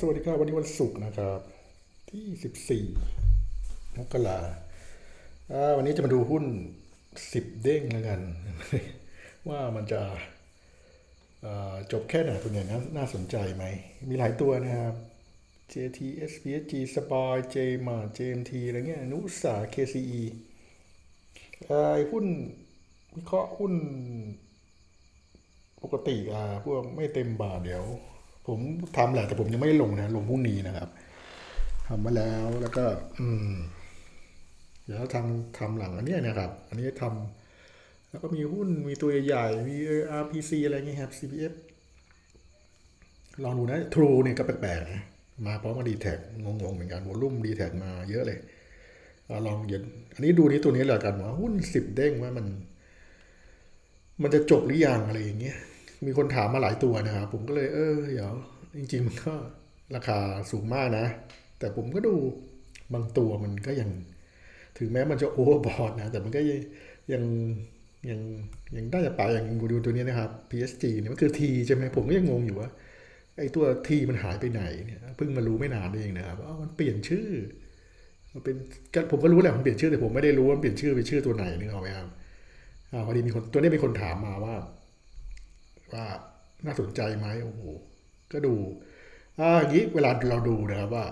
สวัสดีครับวันนี้วันศุกร์นะครับ ที่14มกราอ่าวันนี้จะมาดูหุ้น10เด้งแล้วกัน ว่ามันจะจบแค่ไหนตัวไหนน่าน่าสนใจไหม มีหลายตัวนะครับ JT SPG Spy JMA JMT อะไรเงี้ย นุสา KCE ไอ้หุ้นวิเคราะห์หุ้นปกติอ่าพวกไม่เต็มบาทเดี๋ยว ผมทำแหละแต่ผมยังไม่ลงนะ ลงพรุ่งนี้นะครับทำมาแล้วแล้วก็ อืมเดี๋ยวทำทำหลังอันนี้นะครับ อันนี้ทำแล้วก็มีหุ้นมีตัวใหญ่มี RPC อะไรเงี้ยครับ CPF ลองดูนะ True เนี่ยก็แปลกๆนะมาพร้อมกับดีแท็กงงๆเหมือนกันวอลุ่มดีแท็กมาเยอะเลยลองเย็นอันนี้ดูนี้ตัวนี้แหละกันว่าหุ้นสิบเด้งว่ามัน มันจะจบหรือยังอะไรอย่างเงี้ย มีคนถามมาหลายตัวนะครับ ผมก็เลยเออเดี๋ยวจริง ๆ มันก็ราคาสูงมากนะ แต่ผมก็ดูบางตัวมันก็ยัง ถึงแม้มันจะโอเวอร์บอทนะ แต่มันก็ยังยังยังได้จะไปอย่างดูตัวนี้นะครับ PSG เนี่ยมันคือ T ใช่ไหมผมก็ยังงงอยู่ว่าไอ้ตัว T มันหายไปไหนเนี่ยเพิ่งมารู้ไม่นานเองนะครับว่ามันเปลี่ยนชื่อมันเป็นผมก็รู้แหละมันเปลี่ยนชื่อแต่ผมไม่ได้รู้ว่ามันเปลี่ยนชื่อเป็นชื่อตัวไหนนึกออกไหมครับอ่าพอดีมีคนตัวนี้มีคนถามมาว่า ว่าน่าสนใจไหมโอ้โหก็ดูอ่าอย่างนี้เวลาเราดูนะครับว่า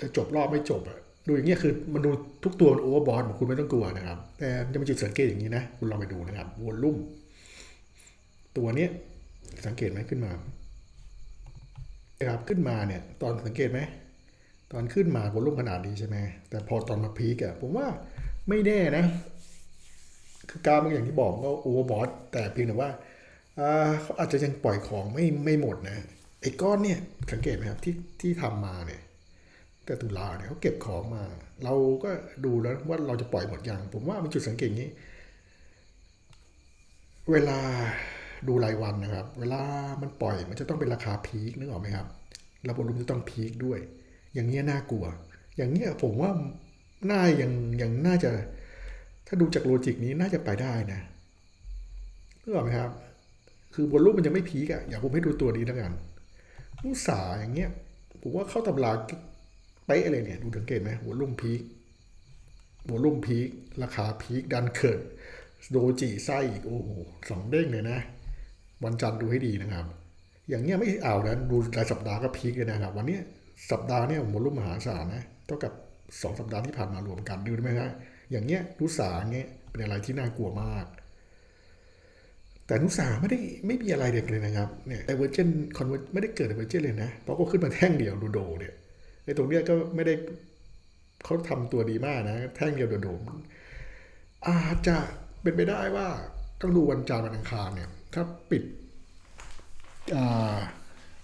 จะจบรอบไม่จบอะดูอย่างเงี้ยคือมันดูทุกตัวมันโอเวอร์บอทคุณไม่ต้องกลัวนะครับ แต่จะมีจุดสังเกตอย่างนี้นะ คุณลองไปดูนะครับวอลลุ่มตัวเนี้ยสังเกตไหมขึ้นมานะครับขึ้นมาเนี่ย ตอนสังเกตไหมตอนขึ้นมาวอลลุ่มขนาดนี้ใช่ไหมแต่พอตอนมาพีกอะผมว่าไม่แน่นะ คือกรารบางอย่างที่บอกก็โอเวอร์บอทแต่เพียงแต่ว่า เขาอาจจะยังปล่อยของไม่ไม่หมดนะไอ้ก้อนเนี่ยสังเกตไหมครับที่ที่ทำมาเนี่ยแต่ตุลาเนี่ยเขาเก็บของมา เราก็ดูแล้วว่าเราจะปล่อยหมดยังผมว่ามันจุดสังเกตอย่างนี้ เวลาดูรายวันนะครับ เวลามันปล่อยมันจะต้องเป็นราคาพีคนึกออกไหมครับแล้วบอลลูนจะต้องพีคด้วย อย่างเงี้ยน่ากลัว อย่างเงี้ยผมว่าน่ายังยังน่าจะ ถ้าดูจากโลจิกนี้น่าจะไปได้นะนึกออกไหมครับ คือบนรูปมันยังไม่พีกอะอยากผมให้ดูตัวนี้แล้วกันลูกสาอย่างเงี้ย ผมว่าเข้าตำราเป๊ะเลยเนี่ย ดูสังเกตไหมหัวลุ่มพีกหัวลุ่มพีกราคาพีกดันเกิดโดจิไส้อีกโอ้โหสองเด้งเลยนะ วันจันทร์ดูให้ดีนะครับ อย่างเงี้ยไม่เอานะดูรายสัปดาห์ก็พีคเลยนะครับ วันนี้สัปดาห์เนี่ยหัวลุ่มมหาศาลนะเท่ากับสองสัปดาห์ที่ผ่านมารวมกันดูได้ไหมฮะอย่างเงี้ยนุสาเงี้ยเป็นอะไรที่น่ากลัวมาก แต่นุสาไม่ได้ไม่มีอะไรเด็กเลยนะครับเนี่ยไดเวอร์เจนคอนเวอร์ไม่ได้เกิดไดเวอร์เจนเลยนะเพราะก็ขึ้นมาแท่งเดียวโดดเนี่ยไอ้ตรงเนี้ยก็ไม่ได้เขาทำตัวดีมากนะ แท่งเดียวโดดๆอาจจะเป็นไปได้ว่าต้องดูวันจันทร์วันอังคารเนี่ยถ้าปิด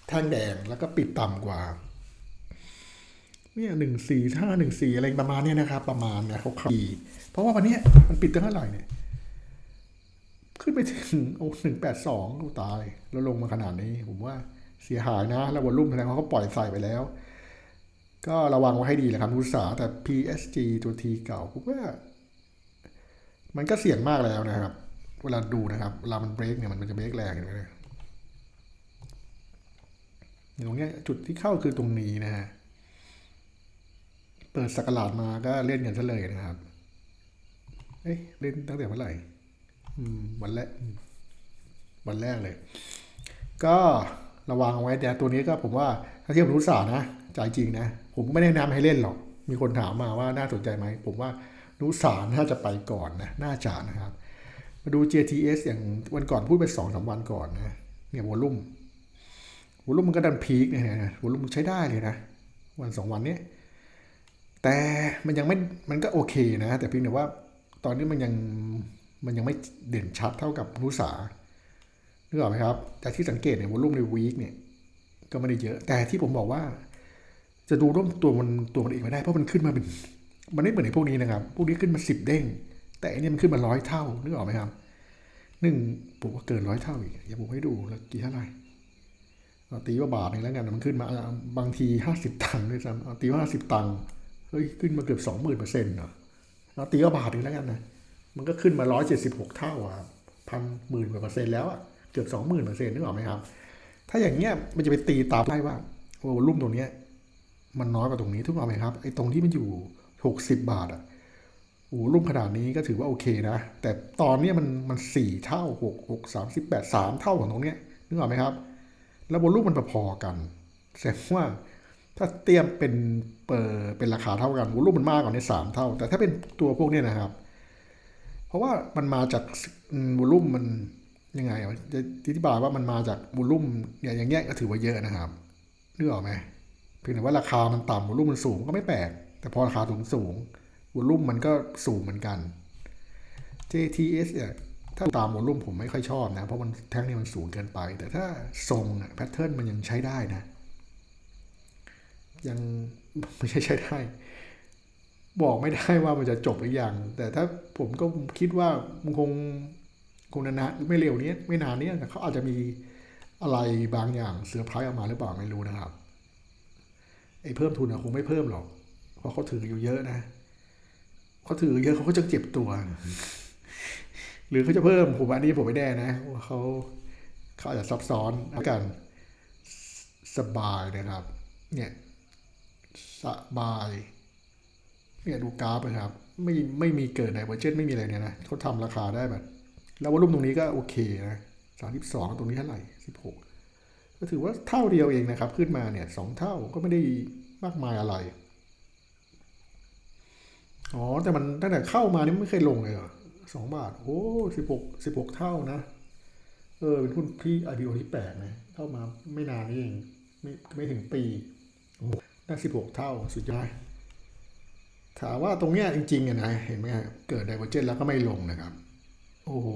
แท่งแดงแล้วก็ปิดต่ำกว่าเนี่ยหนึ่งสี่ห้าหนึ่งสี่อะไรประมาณเนี้ยนะครับประมาณเนี่ยเขาขีเพราะว่าวันนี้มันปิดตั้งเท่าไหร่เนี่ย ขึ้นไปถึงโอ้หนึ่งแปดสองตาย แล้วลงมาขนาดนี้ ผมว่าเสียหายนะ แล้ววอลลุ่มแสดงว่าเขาปล่อยใส่ไปแล้ว ก็ระวังไว้ให้ดีแหละครับอุตสาแต่ PSG ตัวทีเก่าผมว่า มันก็เสี่ยงมากแล้วนะครับ เวลาดูนะครับเวลามันเบรกเนี่ยมันจะเบรกแรงเห็นไหมเนี่ยตรงเนี้ยจุดที่เข้าคือตรงนี้นะฮะเปิดสกราดมาก็เล่นกันซะเลยนะครับ เอ๊ะเล่นตั้งแต่เมื่อไหร่ วันแรกวันแรกเลย ก็ระวังเอาไว้แต่ตัวนี้ก็ผมว่าถ้าเทียบกับรุสานะใจจริงนะ ผมไม่แนะนำให้เล่นหรอก มีคนถามมาว่าน่าสนใจไหม ผมว่านุสาน่าจะไปก่อนนะน่าจะนะครับ มาดู JTS อย่างวันก่อนพูดไปสองสามวันก่อนนะเนี่ยวอลลุ่มวอลลุ่มมันก็ดันพีคเนี่ยนะวอลลุ่มใช้ได้เลยนะ วันสองวันนี้แต่มันยังไม่มันก็โอเคนะ แต่เพียงแต่ว่าตอนนี้มันยัง มันยังไม่เด่นชัดเท่ากับนุสานึกออกไหมครับ แต่ที่สังเกตเนี่ยวอลุ่มในวีคเนี่ยก็ไม่ได้เยอะ แต่ที่ผมบอกว่า จะดูร่วมตัวมันตัวมันเองไม่ได้เพราะมันขึ้นมาเป็นมันไม่เหมือนในพวกนี้นะครับ พวกนี้ขึ้นมาสิบเด้ง แต่อันนี้มันขึ้นมาร้อยเท่า นึกออกไหมครับหนึ่งผมว่าเกินร้อยเท่าอีกอย่าผมให้ดูแล้วกี่เท่าไหร่เอาตีว่าบาทหนึงแล้วกันมันขึ้นมาบางทีห้าสิบตังค์ด้วยซ้ำเอาตีว่าห้าสิบตังค์เฮ้ยขึ้นมาเกือบสองหมื่นเปอร์เซ็นต์เหรอเอาตีว่าบาทหนึงแล้วกันนะ มันก็ขึ้นมาร้อยเจ็ดสิบหกเท่าอะพันหมื่นกว่าเปอร์เซ็นต์แล้วอะเกือบสองหมื่นเปอร์เซ็นต์นึกออกไหมครับ ถ้าอย่างเงี้ยมันจะไปตีตามได้ว่าโอ้รุ่มตรงเนี้ยมันน้อยกว่าตรงนี้ทุกเอาไหมครับไอ้ตรงที่มันอยู่หกสิบบาทอะโอ้รุ่มขนาดนี้ก็ถือว่าโอเคนะ แต่ตอนเนี้ยมันมันสี่เท่าหกหกสามสิบแปดสามเท่าของตรงเนี้ยนึกออกไหมครับ แล้วบนรูปมันพอๆกันแสดงว่าถ้าเตรียมเป็นเปิดเป็นราคาเท่ากันวอลุ่มมันมากกว่านี้สามเท่า แต่ถ้าเป็นตัวพวกเนี้ยนะครับ เพราะว่ามันมาจากวอลุ่มมันยังไงอะจะอธิบายว่ามันมาจากวอลุ่มเนี่ยอย่างเงี้ยก็ถือว่าเยอะนะครับนึกออกไหมเพียงแต่ว่าราคามันต่ำวอลุ่มมันสูงก็ไม่แปลก แต่พอราคาสูงสูงวอลุ่มมันก็สูงเหมือนกัน JTS เนี่ยถ้าตามวอลุ่มผมไม่ค่อยชอบนะ เพราะมันแท่งนี่มันสูงเกินไป แต่ถ้าทรงอะแพทเทิร์นมันยังใช้ได้นะ ยังไม่ใช่ใช้ได้ บอกไม่ได้ว่ามันจะจบหรือยัง แต่ถ้าผมก็คิดว่ามันคงคงนานๆไม่เร็วนี้ไม่นานนี้แต่เขาอาจจะมีอะไรบางอย่างเซอพรส์ออกมาหรือเปล่าไม่รู้นะครับไอ้เพิ่มทุนอะคงไม่เพิ่มหรอก เพราะเขาถืออยู่เยอะนะเขาถือเยอะเขาก็จะเจ็บตัว หรือเขาจะเพิ่มผมอันนี้ผมไม่แน่นะว่าเขาเขาอาจจะซับซ้อนกันสบายนะครับ เนี่ยสบาย เนี่ยดูกราฟนะครับ ไม่ไม่มีเกิดในเวอร์เจนไม่มีอะไรเนี่ยนะเขาทำราคาได้แบบ แล้ววอลุ่มตรงนี้ก็โอเคนะสามสิบสองตรงนี้เท่าไหร่สิบหกก็ถือว่าเท่าเดียวเองนะครับ ขึ้นมาเนี่ยสองเท่าก็ไม่ได้มากมายอะไร อ๋อ แต่มันตั้งแต่เข้ามานี่ไม่เคยลงเลยเหรอสองบาท โอ้สิบหกสิบหกเท่านะ เออ เป็นหุ้นที่ IPO ที่แปลกนะ เข้ามาไม่นานนี่เอง ไม่ไม่ถึงปีโอ้หได้สิบหกเท่า สุดยอด ถามว่าตรงเนี้ยจริงๆอะนะเห็นไหมเกิดไดเวอร์เจนแล้วก็ไม่ลงนะครับ โอ้โห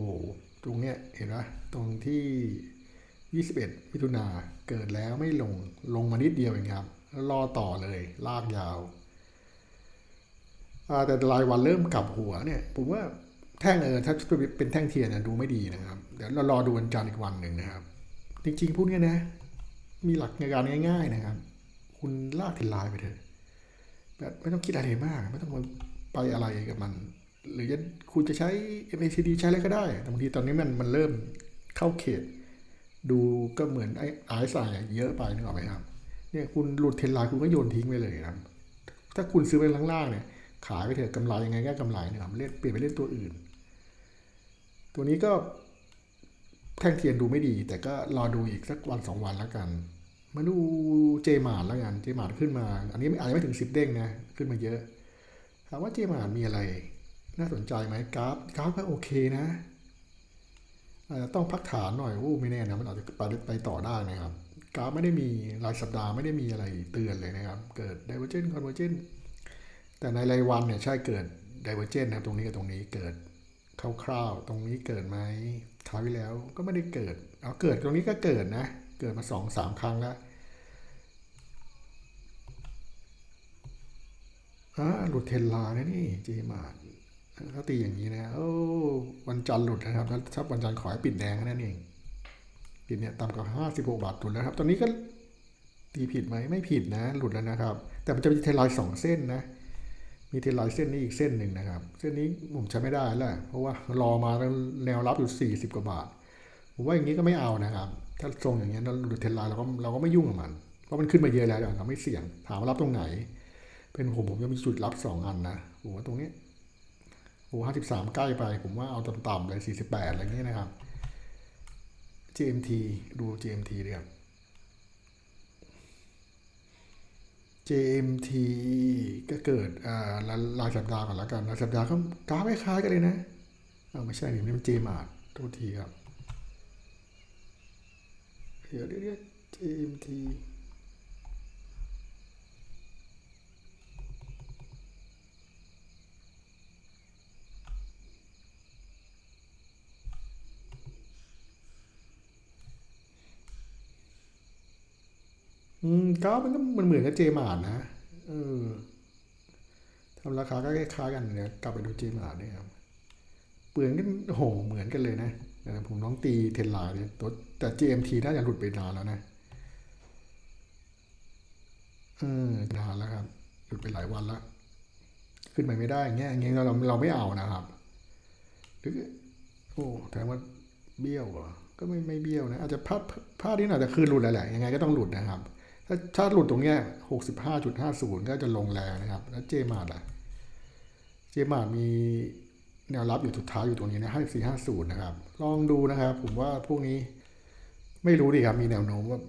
ตรงเนี้ยเห็นไหมตรงที่ 21มิถุนาเกิดแล้วไม่ลงลงมานิดเดียวเองครับแล้วรอต่อเลยลากยาวาแต่รายวันเริ่มกลับหัวเนี่ยผมว่าแท่งเออถ้าเป็นแท่งเทียนนะดูไม่ดีนะครับ เดี๋ยวเรารอดูวันจันทร์อีกวันหนึ่งนะครับ จริงๆพวกเนี้ยนะ มีหลักในการง่าย ๆนะครับ คุณลากทีลายไปเถอะ แบบไม่ต้องคิดอะไรมาก ไม่ต้องไปอะไรกับมัน หรือจะคุณจะใช้ MACD ใช้อะไรก็ได้ แต่บางทีตอนนี้มันมันเริ่มเข้าเขต ดูก็เหมือนไอ้ไอซ์ไซน์เยอะไปนึกออกไหมครับ เนี่ยคุณหลุดเทนไลน์คุณก็โยนทิ้งไปเลยนะครับถ้าคุณซื้อไปล่างๆเนี่ยขายไปเถอะกำไรยังไงก็กำไรนะครับเล่นเปลี่ยนไปเล่นตัวอื่น ตัวนี้ก็แท่งเทียนดูไม่ดี แต่ก็รอดูอีกสักวันสองวันแล้วกัน มาดูเจมาร์แล้วกันเจมาร์ขึ้นมา อันนี้อาจจะไม่ถึงสิบเด้งนะ ขึ้นมาเยอะ ถามว่าเจมาร์มีอะไร น่าสนใจไหมกราฟกราฟก็โอเคนะอาจจะต้องพักฐานหน่อยโอ้ไม่แน่นะมันอาจจะไปไปต่อได้นะครับ กราฟไม่ได้มีรายสัปดาห์ไม่ได้มีอะไรเตือนเลยนะครับ เกิด divergent convergent แต่ในรายวันเนี่ยใช่เกิด divergent นะครับตรงนี้กับตรงนี้เกิดคร่าวๆตรงนี้เกิดไหมคราวที่แล้วก็ไม่ได้เกิด เอาเกิดตรงนี้ก็เกิดนะ เกิดมาสองสามครั้งแล้ว อ่าหลุดเทนไลน์นะนี่เจมาร์เขาตีอย่างนี้นะโอ้วันจันทร์หลุดนะครับแล้วถ้าวันจันทร์ขอให้ปิดแดงแค่นั่นเองปิดเนี่ยต่ำกว่าห้าสิบหกบาทหลุดแล้วครับ ตอนนี้ก็ตีผิดไหมไม่ผิดนะ หลุดแล้วนะครับ แต่มันจะมีเทนไลน์สองเส้นนะ มีเทนไลน์เส้นนี้อีกเส้นหนึ่งนะครับ เส้นนี้ผมใช้ไม่ได้แล้วเพราะว่ารอมาแล้วแนวรับอยู่40กว่าบาทผมว่าอย่างนี้ก็ไม่เอานะครับ ถ้าทรงอย่างเงี้ยเราหลุดเทนไลน์เราก็เราก็ไม่ยุ่งกับมัน เพราะมันขึ้นมาเยอะแล้วเราไม่เสี่ยงถามว่ารับตรงไหน เป็นผมผมจะมีจุดรับสองอันนะผมว่าตรงนี้โอ้ห้าสิบสามใกล้ไป ผมว่าเอาต่ำๆเลยสี่สิบแปดอะไรเงี้ยนะครับ GMT ดู GMT ดีครับ JMT ก็เกิดอ่ารายสัปดาห์ก่อนแล้วกันรายสัปดาห์ก็กราฟคล้ายๆกันเลยนะอ้าไม่ใช่นี่มันเจมาร์โทษทีครับเดี๋ยวเดี๋ยวเดี๋ยว JMT อืมกราฟมันก็มันเหมือนกับเจมาร์นะเออทำราคาก็คล้ายๆกันเนี่ยกลับไปดูเจมาร์เนี่ยครับเปลือนกันโหเหมือนกันเลยนะผมน้องตีเทนไลน์เนี่ยตัวแต่ GMT น่าจะหลุดไปนานแล้วนะเออนานแล้วครับหลุดไปหลายวันแล้ว ขึ้นไปไม่ได้เงี้ยอย่างเงี้ยเราเราไม่เอานะครับหรือโอ้แต่ว่าเบี้ยวเหรอก็ไม่ไม่เบี้ยวนะ อาจจะพลาดพลาดนิดหน่อยแต่คือหลุดแล้วแหละยังไงก็ต้องหลุดนะครับ ถ้าถ้าหลุดตรงเนี้ยหกสิบห้าจุดห้าศูนย์ก็จะลงแรงนะครับ แล้วเจมาร์ดอะเจมาร์ดมีแนวรับอยู่สุดท้ายอยู่ตรงนี้นะห้าสี่ห้าศูนย์นะครับ ลองดูนะครับ ผมว่าพวกนี้ไม่รู้ดิครับ มีแนวโน้มว่า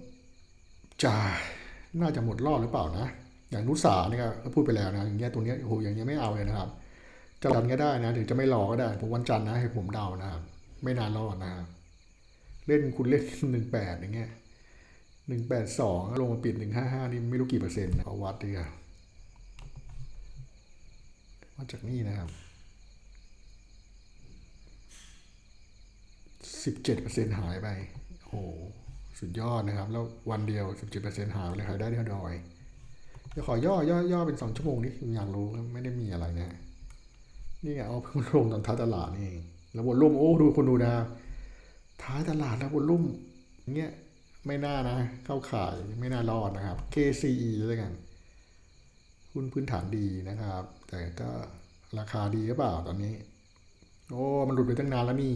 จะน่าจะหมดรอบหรือเปล่านะ อย่างนุสาเนี่ยก็พูดไปแล้วนะ อย่างเงี้ยตัวเนี้ยโอ้โหอย่างเงี้ยไม่เอาเลยนะครับ จะรันก็ได้นะหรือจะไม่รอก็ได้ ผมวันจันทร์นะให้ผมเดานะครับ ไม่นานรอดนะครับ เล่นคุณเล่นหนึ่งแปดอย่างเงี้ย หนึ่งแปดสองลงมาปิดหนึ่งห้าห้านี่ไม่รู้กี่เปอร์เซ็นต์นะเอาวัดดีกว่าวัดจากนี่นะครับสิบเจ็ดเปอร์เซ็นต์หายไป โอ้โหสุดยอดนะครับ แล้ววันเดียวสิบเจ็ดเปอร์เซ็นต์หายไปเลยหายได้เท่าดอยเดี๋ยวขอย่อย่อย่อเป็นสองชั่วโมงนี่อยากรู้ไม่ได้มีอะไรนะนี่ไงเอาเพิ่งลงตอนท้ายตลาดนี่เองแล้ววนลุ่มโอ้ดูคนดูนะท้ายตลาดแล้ววนลุ่มเงี้ย ไม่น่านะ เข้าขายไม่น่ารอดนะครับ KCE แล้วกันหุ้นพื้นฐานดีนะครับ แต่ก็ราคาดีหรือเปล่าตอนนี้ โอ้ มันหลุดไปตั้งนานแล้วนี่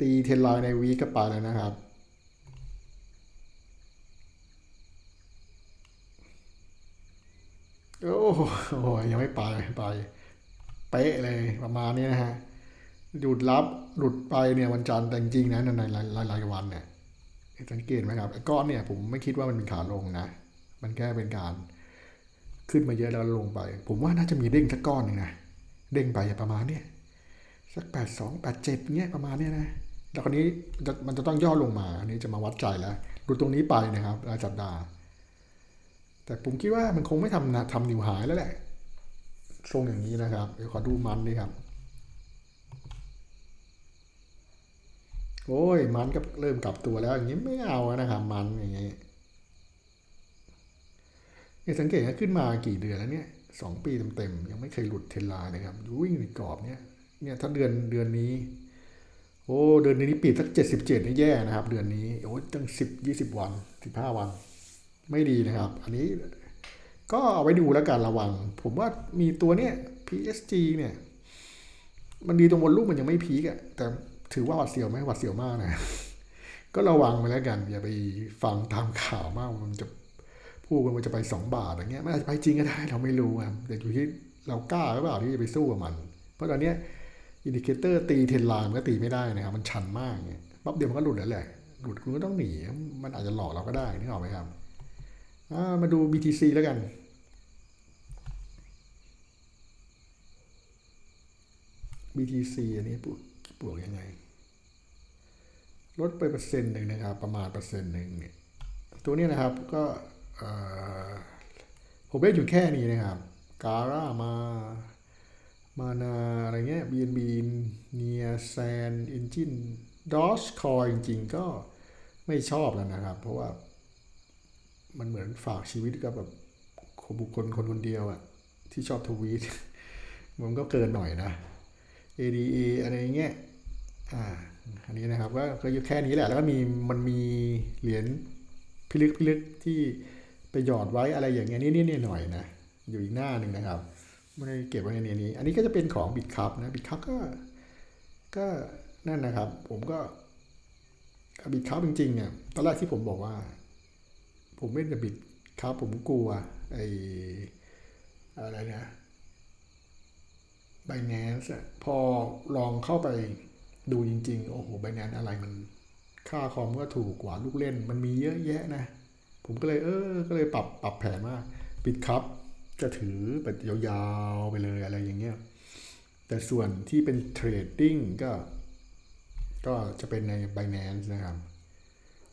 ตีเทรนไลน์ในวีก็ไปแล้วนะครับโอ้โหยังไม่ไปไปเป๊ะเลยประมาณนี้นะฮะหยุดรับหลุดไปเนี่ยวันจันทร์แต่จริงๆนะในในรายรายวันเนี่ย สังเกตไหมครับก้อนเนี่ยผมไม่คิดว่ามันเป็นขาลงนะ มันแค่เป็นการขึ้นมาเยอะแล้วลงไป ผมว่าน่าจะมีเด้งสักก้อนหนึ่งนะ เด้งไปประมาณเนี่ยสักแปดสองแปดเจ็ดเงี้ยประมาณเนี้ยนะแล้วคราวนี้มันจะต้องย่อลงมาอันนี้จะมาวัดใจแล้วหลุดตรงนี้ไปนะครับรายสัปดาห์ แต่ผมคิดว่ามันคงไม่ทำนะทำนิวหายแล้วแหละ ทรงอย่างนี้นะครับ เดี๋ยวขอดูมันดีครับ โอ้ยมันก็เริ่มกลับตัวแล้วอย่างนี้ไม่เอานะครับมันอย่างนี้เนี่ยสังเกตว่าขึ้นมากี่เดือนแล้วเนี่ยสองปีเต็มๆยังไม่เคยหลุดเทรนไลน์นะครับยูวิ่งในกรอบเนี่ยเนี่ยถ้าเดือนเดือนนี้ โอ้เดือนนี้ปิดสักเจ็ดสิบเจ็ดนี่แย่นะครับ เดือนนี้โอ้ตั้งสิบยี่สิบวันสิบห้าวัน ไม่ดีนะครับ อันนี้ก็เอาไว้ดูแล้วกันระวัง ผมว่ามีตัวเนี้ย PSG เนี่ย มันดีตรงบนรูปมันยังไม่พีกอะแต่ ถือว่าหวัดเสียวไหมหวัดเสียวมากนะ ก็ระวังไปแล้วกัน อย่าไปฟังตามข่าวมากมันจะพูดมันจะไปสองบาทอย่างเงี้ยมันอาจจะไปจริงก็ได้เราไม่รู้อะแต่อยู่ที่เรากล้าหรือเปล่าที่จะไปสู้กับมัน เพราะตอนนี้อินดิเคเตอร์ตีเทรนไลน์มันก็ตีไม่ได้นะครับมันชันมากเนี่ยปั๊บเดียวมันก็หลุดแล้วแหละหลุดคุณก็ต้องหนี มันอาจจะหลอกเราก็ได้นึกออกไหมครับามาดู BTC แล้วกัน BTC อันนี้บวกบวกยังไง ลดไปเปอร์เซ็นต์หนึ่งนะครับ ประมาณเปอร์เซ็นต์หนึ่งเนี่ยตัวนี้นะครับก็ผมเล่นอยู่แค่นี้นะครับการ่ามามานาอะไรเงี้ย BNB เนียแซนอินจินดอชคอยจริงๆ ก็ไม่ชอบแล้วนะครับ เพราะว่ามันเหมือนฝากชีวิตกับแบบคนบุคคลคนคนเดียวอะที่ชอบทวีต มันก็เกินหน่อยนะ ADA อะไรเงี้ยอ่า อันนี้นะครับก็ก็อยู่แค่นี้แหละ แล้วก็มีมันมีเหรียญพิลึกพิลึกที่ไปหยอดไว้อะไรอย่างเงี้ยนี่นี่หน่อยๆนะอยู่อีกหน้าหนึ่งนะครับไม่ได้เก็บไว้ในนี้ อันนี้ก็จะเป็นของบิตคัพนะบิตคัพก็ก็นั่นนะครับ ผมก็บิตคัพจริงๆเนี่ยตอนแรกที่ผมบอกว่า ผมไม่ได้บิดครับผมกลัวไอ้อะไรนะไบแนนซ์พอลองเข้าไป ดูจริง ๆ โอ้โหไบแนนซ์อะไรมันค่าคอมก็ถูกกว่าลูกเล่น มันมีเยอะแยะนะ ผมก็เลยเออ ก็เลยปรับปรับแผนว่าปิดครับ จะถือแบบยาวๆไปเลยอะไรอย่างเงี้ย แต่ส่วนที่เป็นเทรดดิ้งก็ ก็จะเป็นใน Binance นะครับ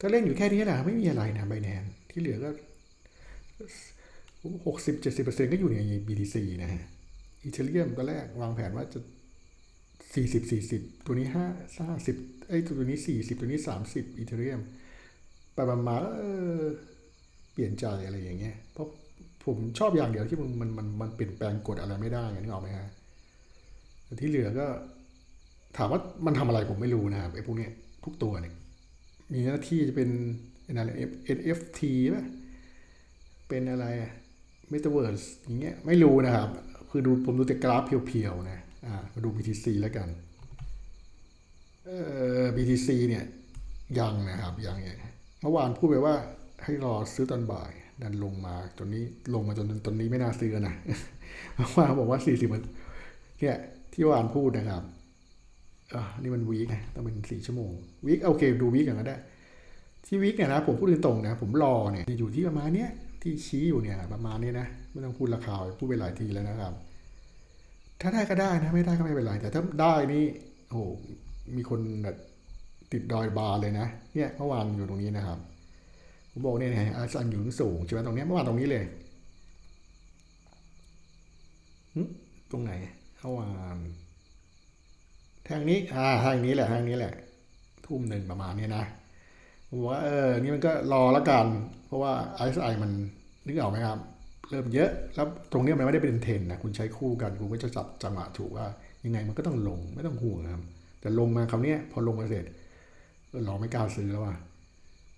ก็เล่นอยู่แค่นี้แหละไม่มีอะไรนะไบแนนที่เหลือก็หกสิบเจ็ดสิบเปอร์เซ็นก็อยู่ใน BTC นะฮะอีเทเรียมตอนแรกวางแผนว่าจะ สี่สิบสี่สิบตัวนี้ห้าห้าสิบไอ้ยตัวนี้สี่สิบตัวนี้สามสิบอีเทเรียมไปมาๆก็เออเปลี่ยนใจอะไรอย่างเงี้ยเพราะผมชอบอย่างเดียวที่มันมันมันมันเปลี่ยนแปลงกฎอะไรไม่ได้ไงนึกออกไหมฮะที่เหลือก็ ถามว่ามันทำอะไรผมไม่รู้นะครับไอ้พวกเนี้ยทุกตัวเนี่ยมีหน้าที่จะเป็นอะไร NFT ป่ะเป็นอะไร Metaverse อย่างเงี้ยไม่รู้นะครับ คือดูผมดูแต่กราฟเพียวๆนะ มาดู BTC แล้วกันเอ่อ BTC เนี่ยยังนะครับยังเนี่ยเมื่อวานพูดไปว่าให้รอซื้อตอนบ่าย ดันลงมาจนนี้ลงมาจนตอนนี้ไม่น่าซื้อนะเพราะว่าบอกว่าสี่สิบมันเนี่ยที่วานพูดนะครับอะนี่มันวีคไงต้องเป็นสี่ชั่วโมงวีคโอเคดูวีคอย่างนั้นได้ ที่วีคเนี่ยนะผมพูดตรงๆนะ ผมรอเนี่ยอยู่ที่ประมาณเนี้ยที่ชี้อยู่เนี่ยประมาณนี้นะไม่ต้องพูดราคาพูดไปหลายทีแล้วนะครับ ถ้าได้ก็ได้นะ ไม่ได้ก็ไม่เป็นไร แต่ถ้าได้นี่โอ้โหมีคนแบบติดดอยบาร์เลยนะ เนี่ยเมื่อวานอยู่ตรงนี้นะครับผมบอกเนี่ยไงอาซันอยู่สูงใช่ไหมตรงนี้เมื่อวานตรงนี้เลยตรงไหนเมื่อวานทางนี้อ่าทางนี้แหละทางนี้แหละ ทุ่มหนึ่งประมาณนี้นะผมว่าเออนี่มันก็รอละกัน เพราะว่า RSI มันนึกออกไหมครับ เริ่มเยอะแล้วตรงนี้มันไม่ได้เป็นเทรนนะคุณใช้คู่กันคุณก็จะจับจังหวะถูกว่า ยังไงมันก็ต้องลงไม่ต้องห่วงครับ แต่ลงมาคราวนี้พอลงมาเสร็จเราไม่กล้าซื้อแล้วว่ะ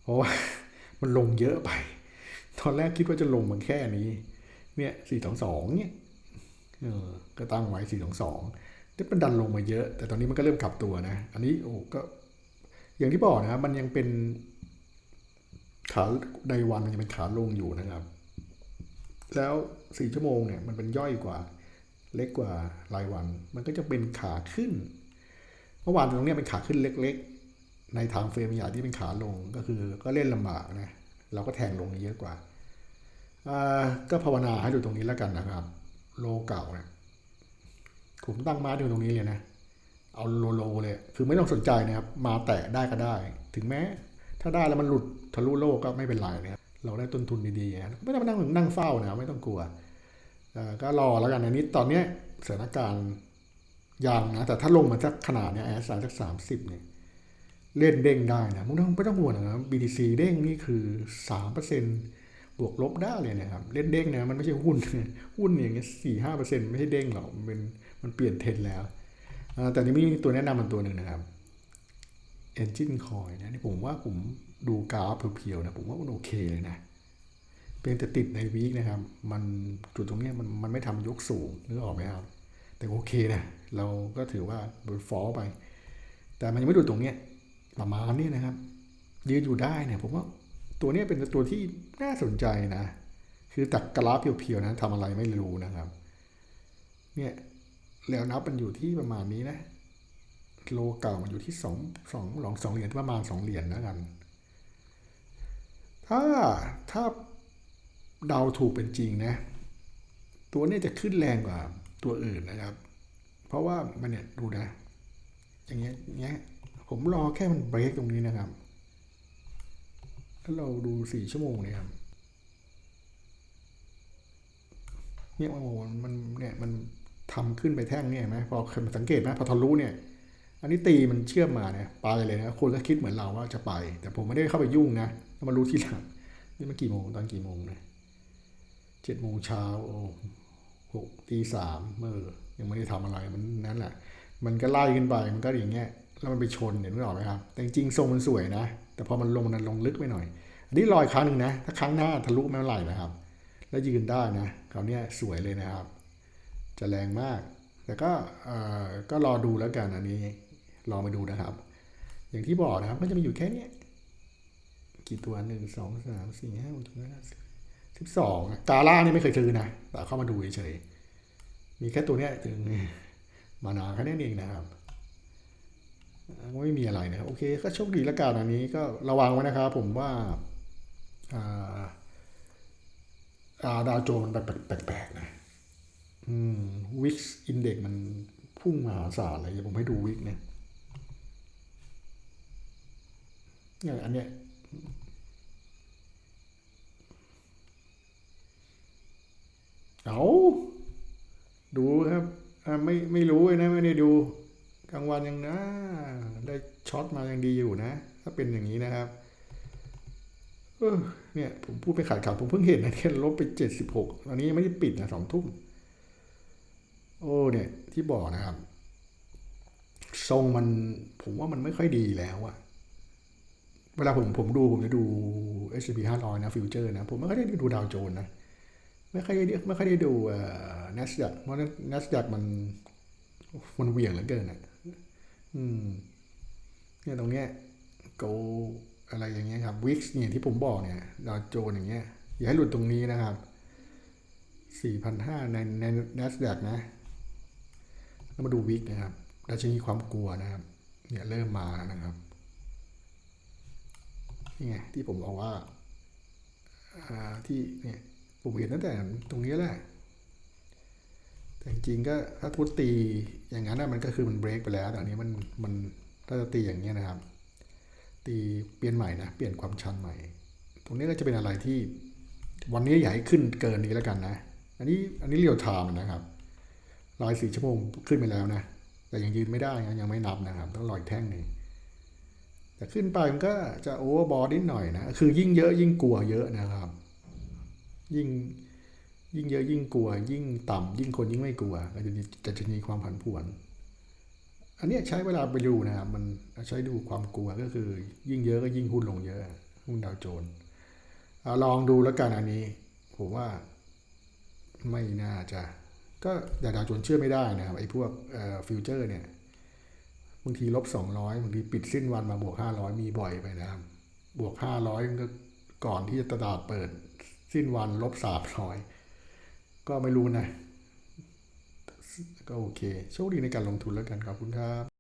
เพราะว่ามันลงเยอะไป ตอนแรกคิดว่าจะลงมันแค่นี้ เนี่ยสี่สองสองเนี่ยเออก็ตั้งไว้สี่สองสองแต่มันดันลงมาเยอะ แต่ตอนนี้มันก็เริ่มกลับตัวนะ อันนี้โอ้ก็ อย่างที่บอกนะมันยังเป็นขาใดวันมันยังเป็นขาลงอยู่นะครับ แล้วสี่ชั่วโมงเนี่ยมันเป็นย่อยกว่า เล็กกว่ารายวัน มันก็จะเป็นขาขึ้นเมื่อวานตรงนี้เป็นขาขึ้นเล็ก ๆ ในทางเฟรมใหญ่ที่เป็นขาลงก็คือก็เล่นลำบากนะเราก็แทงลงเยอะกว่าอ่าก็ภาวนาให้ดูตรงนี้แล้วกันนะครับ โลเก่าเนี่ยผมตั้งมาดูตรงนี้เลยนะ เอาโลโลเลย คือไม่ต้องสนใจนะครับ มาแตะได้ก็ได้ ถึงแม้ ถ้าได้แล้วมันหลุดทะลุโลกก็ไม่เป็นไรนะครับ เราได้ต้นทุนดีๆ ไม่ต้องมานั่งนั่งเฝ้านะไม่ต้องกลัว ก็รอแล้วกันอันนี้ตอนนี้สถานการณ์ยังนะ แต่ถ้าลงมาสักขนาดเนี้ยแอสสักสามสิบเนี่ยเล่นเด้งได้นะไม่ต้องไม่ต้องห่วงนะครับ BTC เด้งนี่คือสามเปอร์เซ็นบวกลบได้เลยนะครับ เล่นเด้งนะมันไม่ใช่หุ้น หุ้นอย่างเงี้ยสี่ห้าเปอร์เซ็นไม่ใช่เด้งหรอกมันเป็นมันเปลี่ยนเทรนแล้ว แต่นี่มีตัวแนะนำมันตัวหนึ่งนะครับ Engine Coin นะนี่ผมว่าผม ดูกราฟเพียวๆนะผมว่ามันโอเคเลยนะเป็นแต่ติดในวีคนะครับ มันจุดตรงนี้มันมันไม่ทำยกสูงนึกออกไหมครับ แต่โอเคนะเราก็ถือว่าโดนฟอไป แต่มันยังไม่ดูตรงเนี้ยประมาณนี้นะครับ ยืนอยู่ได้เนี่ยผมว่าตัวนี้เป็นตัวที่น่าสนใจนะ คือตักกราฟเพียวๆนะทำอะไรไม่รู้นะครับ เนี่ยแล้วนับมันอยู่ที่ประมาณนี้นะโลเก่ามันอยู่ที่สองสองหลองสองเหรียญประมาณสองเหรียญแล้วกัน ถ้าถ้าเดาถูกเป็นจริงนะ ตัวนี้จะขึ้นแรงกว่าตัวอื่นนะครับ เพราะว่ามันเนี่ยดูนะ อย่างเงี้ยอย่างเงี้ยผมรอแค่มันเบรกตรงนี้นะครับแล้วเราดูสี่ชั่วโมงเนี่ยครับเนี่ยโอ้โหมันเนี่ยมันทำขึ้นไปแท่งเนี่ยไหมพอสังเกตไหมพอทะลุเนี่ย อันนี้ตีมันเชื่อมมาเนี่ยไปเลยนะคนก็คิดเหมือนเราว่าจะไป แต่ผมไม่ได้เข้าไปยุ่งนะมารู้ทีหลังนี่มันกี่โมงตอนกี่โมงนะเจ็ดโมงเช้าโอ้หกตีสามเมื่อยังไม่ได้ทำอะไรมันนั่นแหละ มันก็ไล่ขึ้นไปมันก็อย่างเงี้ยแล้วมันไปชนเห็นไม่ออไหมครับ แต่จริงๆทรงมันสวยนะ แต่พอมันลงมันลงลึกไปหน่อย อันนี้ลอยครั้งหนึ่งนะ ถ้าครั้งหน้าทะลุไม่ไหร่นะครับ แล้วยืนได้นะคราวเนี้ยสวยเลยนะครับ จะแรงมาก แต่ก็เออก็รอดูแล้วกันอันนี้ รอมาดูนะครับ อย่างที่บอกนะครับมันจะมีอยู่แค่เนี้ยกี่ตัวหนึ่งสองสามสี่ห้าหกเจ็ดแปดเก้าสิบสองกาล่านี่ไม่เคยซื้อนะแต่เข้ามาดูเฉยๆมีแค่ตัวเนี้ยถึงมานาแค่นี้เองนะครับไม่มีอะไรนะโอเคก็โชคดีแล้วกันอันนี้ก็ระวังไว้นะครับผมว่าอาอาดาวโจนแปลกๆนะอืมวิกซ์อินเด็กมันพุ่งมหาศาลเลยเดี๋ยวผมให้ดูวิกเนี่ย เนี่ยอันเนี้ยเอาดูครับไม่ไม่รู้เลยนะ ไม่ได้ดูกลางวันยังนะ ได้ช็อตมายังดีอยู่นะ ถ้าเป็นอย่างนี้นะครับเออเนี่ย ผมพูดไปขาดข่าวผมเพิ่งเห็นนะเนี่ลบไปเจ็ดสิบหกตอนนี้ยังไม่ได้ปิดนะสองทุ่มโอ้เนี่ย ที่บอกนะครับ ทรงมันผมว่ามันไม่ค่อยดีแล้วอะ เวลาผมผมดูผมจะดู S&P 500นะฟิวเจอร์นะผมไม่ค่อยได้ดูดาวโจนส์นะไม่ค่อยได้ไม่ค่อยได้ดูเอ่อ NASDAQ เพราะ NASDAQ มันมันเหวี่ยงเหลือเกินอะอืมเนี่ยตรงเนี้ย go อะไรอย่างเงี้ยครับวิกเนี่ยที่ผมบอกเนี่ยดาวโจน์อย่างเงี้ยอย่าให้หลุดตรงนี้นะครับ4,500ในใน NASDAQ นะแล้วมาดูวิกนะครับดัชนีความกลัวนะครับ เนี่ยเริ่มมาแล้วนะครับ นี่ไงที่ผมบอกว่าที่เนี่ยผมเห็นตั้งแต่ตรงนี้แหละ แต่จริงก็ถ้าทุบตีอย่างนั้นนะมันก็คือมันเบรกไปแล้ว แต่อันนี้มันมันถ้าจะตีอย่างเงี้นะครับ ตีเปลี่ยนใหม่นะเปลี่ยนความชันใหม่ ตรงนี้ก็จะเป็นอะไรที่วันนี้ให้ขึ้นเกินนี้แล้วกันนะ อันนี้อันนี้เรียวไทม์นะครับรอยสี่ชั่วโมงขึ้นไปแล้วนะ แต่ยังยืนไม่ได้นะยังไม่นับนะครับ ต้องรออีกแท่งหนึ่ง แต่ขึ้นไปมันก็จะโอเวอร์บอลนิดหน่อยนะ คือยิ่งเยอะยิ่งกลัวเยอะนะครับ ยิ่งยิ่งเยอะยิ่งกลัว ยิ่งต่ำยิ่งคนยิ่งไม่กลัวก็จะจะจะมีความผันผวน อันนี้ใช้เวลาไปดูนะครับมันใช้ดูความกลัวก็คือ ยิ่งเยอะก็ยิ่งหุ้นลงเยอะหุ้นดาวโจนส์อะลองดูแล้วกันอันนี้ ผมว่าไม่น่าจะ ก็ดาวโจนเชื่อไม่ได้นะครับไอ้พวกฟิวเจอร์เนี่ย บางทีลบสองร้อยบางทีปิดสิ้นวันมาบวกห้าร้อยมีบ่อยไปนะครับ บวกห้าร้อยก็ก่อนที่จะตลาดเปิด สิ้นวันลบสามร้อยก็ไม่รู้นะ ก็โอเค โชคดีในการลงทุนแล้วกันขอบคุณครับ